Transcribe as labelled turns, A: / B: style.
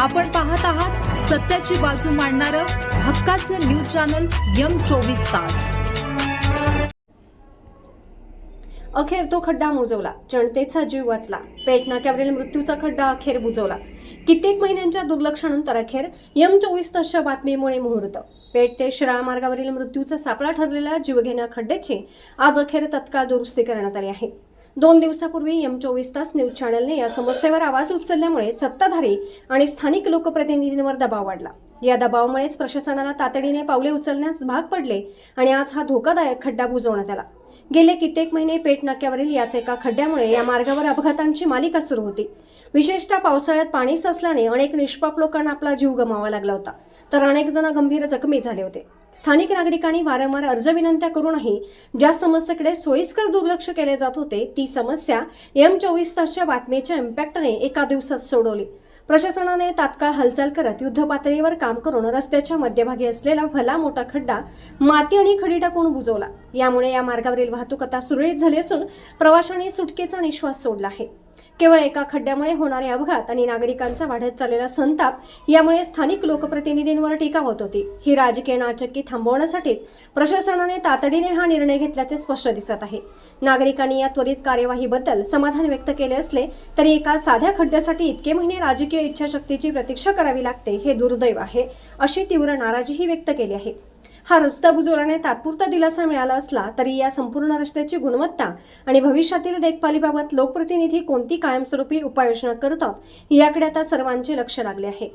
A: आपण पाहत आहात सत्याची बाजू मांडणारं हक्काचं न्यूज चॅनल यम चोवीस तास.
B: अखेर तो खड्डा मुजवला. जनतेचा जीव वाचला. पेट नाक्यावरील मृत्यूचा खड्डा अखेर बुजवला. कित्येक महिन्यांच्या दुर्लक्षानंतर अखेर यम चोवीस तासच्या बातमीमुळे मुहूर्त. पेठ ते शिराळा मार्गावरील मृत्यूचा सापळा ठरलेल्या जीवघेण्या खड्ड्याची आज अखेर तत्काळ दुरुस्ती करण्यात आली आहे. दोन दिवसापूर्वी एम चोवीस तास न्यूज चॅनलने या समस्येवर आवाज उचलल्यामुळे सत्ताधारी आणि स्थानिक लोकप्रतिनिधींवर दबाव वाढला. या दबावामुळेच प्रशासनाला तातडीने पावले उचलण्यास भाग पडले आणि आज हा धोकादायक खड्डा बुजवण्यात आला. गेले कित्येक महिने पेट नाक्यावरील याच एका खड्ड्यामुळे या मार्गावर अपघातांची मालिका सुरू होती. विशेषतः पावसाळ्यात पाणी साचल्याने अनेक निष्पाप लोकांना आपला जीव गमावा लागला होता. तर अनेक जण गंभीर जखमी झाले होते. स्थानिक नागरिकांनी वारंवार अर्ज विनंत्या करूनही ज्या समस्येकडे सोयीस्कर दुर्लक्ष केले जात होते ती समस्या एम चोवीस तासच्या बातमीच्या इम्पॅक्टने एका दिवसात सोडवली. प्रशासनाने तात्काळ हालचाल करत युद्धपातळीवर काम करून रस्त्याच्या मध्यभागी असलेला भला मोठा खड्डा माती आणि खडी टाकून बुजवला. यामुळे या मार्गावरील वाहतूक आता सुरळीत झाली असून प्रवाशांनी सुटकेचा निश्वास सोडला आहे. केवळ एका खड्ड्यामुळे होणारे अपघात आणि नागरिकांचा वाढत चाललेला संताप यामुळे स्थानिक लोकप्रतिनिधींवर टीका होत होती. ही राजकीय नाचक्की थांबवण्यासाठीच प्रशासनाने तातडीने हा निर्णय घेतल्याचे स्पष्ट दिसत आहे. नागरिकांनी या त्वरित कार्यवाहीबद्दल समाधान व्यक्त केले असले तरी एका साध्या खड्ड्यासाठी इतके महिने राजकीय इच्छाशक्तीची प्रतीक्षा करावी लागते हे दुर्दैव आहे अशी तीव्र नाराजीही व्यक्त केली आहे. हा रस्ता बुजवल्याने तात्पुरता दिलासा मिळाला असला तरी या संपूर्ण रस्त्याची गुणवत्ता आणि भविष्यातील देखभालीबाबत लोकप्रतिनिधी कोणती कायमस्वरूपी उपाययोजना करतात याकडे आता सर्वांचे लक्ष लागले आहे.